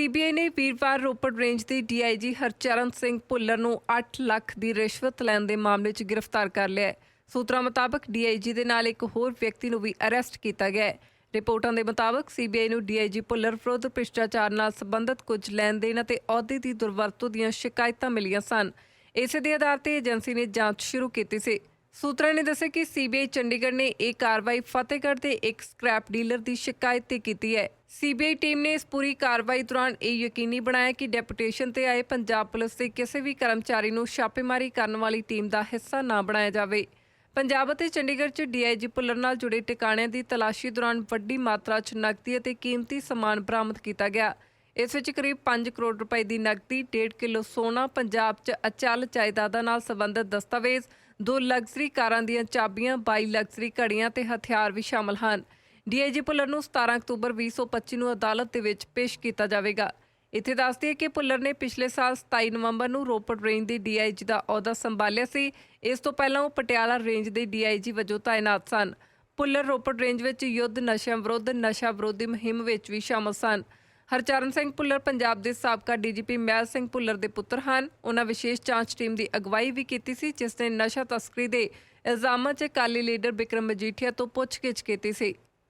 CBI ਨੇ ਵੀਰਵਾਰ Ropar range ਦੇ ਡੀਆਈਜੀ ਹਰਚਰਨ ਸਿੰਘ ਭੁੱਲਰ ਨੂੰ 8 ਲੱਖ ਦੀ ਰਿਸ਼ਵਤ ਲੈਣ ਦੇ ਮਾਮਲੇ 'ਚ ਗ੍ਰਿਫਤਾਰ ਕਰ ਲਿਆ ਹੈ। ਸੂਤਰਾਂ ਮੁਤਾਬਕ ਡੀਆਈਜੀ ਦੇ ਨਾਲ ਇੱਕ ਹੋਰ ਵਿਅਕਤੀ ਨੂੰ ਵੀ ਅਰੈਸਟ ਕੀਤਾ ਗਿਆ ਹੈ। ਰਿਪੋਰਟਾਂ ਦੇ ਮੁਤਾਬਕ ਸੀਬੀਆਈ ਨੂੰ ਡੀਆਈਜੀ ਭੁੱਲਰ ਵਿਰੁੱਧ ਭ੍ਰਿਸ਼ਟਾਚਾਰ ਨਾਲ ਸੰਬੰਧਿਤ ਕੁਝ ਲੈਣ ਦੇਣ ਅਤੇ ਅਹੁਦੇ ਦੀ ਦੁਰਵਰਤੋਂ ਦੀਆਂ ਸ਼ਿਕਾਇਤਾਂ ਮਿਲੀਆਂ ਸਨ। ਇਸੇ ਦੇ ਆਧਾਰ ਤੇ ਏਜੰਸੀ ਨੇ ਜਾਂਚ ਸ਼ੁਰੂ ਕੀਤੀ ਸੀ। ਸੂਤਰਾਂ ਨੇ ਦੱਸਿਆ ਕਿ ਸੀਬੀਆਈ ਚੰਡੀਗੜ੍ਹ ਨੇ ਇਹ ਕਾਰਵਾਈ ਫਤਿਹਗੜ੍ਹ ਦੇ ਇੱਕ ਸਕ੍ਰੈਪ ਡੀਲਰ ਦੀ ਸ਼ਿਕਾਇਤ ਤੇ ਕੀਤੀ ਹੈ। ਸੀਬੀਆਈ ਟੀਮ ਨੇ ਇਸ ਪੂਰੀ ਕਾਰਵਾਈ ਦੌਰਾਨ ਇਹ ਯਕੀਨੀ ਬਣਾਇਆ ਕਿ ਡੈਪੂਟੇਸ਼ਨ ਤੇ ਆਏ ਪੰਜਾਬ ਪੁਲਿਸ ਦੇ ਕਿਸੇ ਵੀ ਕਰਮਚਾਰੀ ਨੂੰ ਛਾਪੇਮਾਰੀ ਕਰਨ ਵਾਲੀ ਟੀਮ ਦਾ ਹਿੱਸਾ ਨਾ ਬਣਾਇਆ ਜਾਵੇ। ਪੰਜਾਬ ਅਤੇ ਚੰਡੀਗੜ੍ਹ 'ਚ ਡੀਆਈਜੀ ਪੁੱਲਰ ਨਾਲ ਜੁੜੇ ਟਿਕਾਣਿਆਂ ਦੀ ਤਲਾਸ਼ੀ ਦੌਰਾਨ ਵੱਡੀ ਮਾਤਰਾ 'ਚ ਨਕਦੀ ਅਤੇ ਕੀਮਤੀ ਸਮਾਨ ਬਰਾਮਦ ਕੀਤਾ ਗਿਆ। ਇਸ ਵਿੱਚ ਕਰੀਬ 5 ਕਰੋੜ ਰੁਪਏ ਦੀ ਨਕਦੀ 1.5 ਕਿਲੋ ਸੋਨਾ, ਪੰਜਾਬ 'ਚ ਅਚਲ ਜਾਇਦਾਦਾਂ ਨਾਲ ਸੰਬੰਧਿਤ ਦਸਤਾਵੇਜ਼, ਦੋ ਲਗਜ਼ਰੀ ਕਾਰਾਂ ਦੀਆਂ ਚਾਬੀਆਂ 22 ਲਗਜ਼ਰੀ ਘੜੀਆਂ ਤੇ ਹਥਿਆਰ ਵੀ ਸ਼ਾਮਲ ਹਨ। ਡੀਆਈਜੀ ਪੁੱਲਰ ਨੂੰ 17 ਅਕਤੂਬਰ 2025 ਨੂੰ ਅਦਾਲਤ ਦੇ ਵਿੱਚ ਪੇਸ਼ ਕੀਤਾ ਜਾਵੇਗਾ। ਇੱਥੇ ਦੱਸਦੀ ਹੈ ਕਿ ਪੁੱਲਰ ਨੇ ਪਿਛਲੇ ਸਾਲ 27 ਨਵੰਬਰ ਨੂੰ ਰੋਪੜ ਰੇਂਜ ਦੇ ਡੀਆਈਜੀ ਦਾ ਅਹੁਦਾ ਸੰਭਾਲਿਆ ਸੀ। ਇਸ ਤੋਂ ਪਹਿਲਾਂ ਉਹ ਪਟਿਆਲਾ ਰੇਂਜ ਦੇ ਡੀਆਈਜੀ ਵਜੋਂ ਤਾਇਨਾਤ ਸਨ। ਪੁੱਲਰ ਰੋਪੜ ਰੇਂਜ ਵਿੱਚ ਯੁੱਧ ਨਸ਼ਿਆਂ ਵਿਰੁੱਧ, ਨਸ਼ਾ ਵਿਰੋਧੀ ਮੁਹਿੰਮ ਵਿੱਚ ਵੀ ਸ਼ਾਮਲ ਸਨ। ਹਰਚਰਨ ਸਿੰਘ ਭੁੱਲਰ ਪੰਜਾਬ ਦੇ ਸਾਬਕਾ ਡੀਜੀਪੀ ਮਹਿਲ ਸਿੰਘ ਭੁੱਲਰ ਦੇ ਪੁੱਤਰ ਹਨ। ਉਹਨਾਂ ਵਿਸ਼ੇਸ਼ ਜਾਂਚ ਟੀਮ ਦੀ ਅਗਵਾਈ ਵੀ ਕੀਤੀ ਸੀ, ਜਿਸ ਨੇ ਨਸ਼ਾ ਤਸਕਰੀ ਦੇ ਇਲਜ਼ਾਮਾਂ 'ਚ ਕਾਲੀ ਲੀਡਰ ਬਿਕਰਮ ਮਜੀਠੀਆ ਤੋਂ ਪੁੱਛਗਿੱਛ ਕੀਤੀ ਸੀ।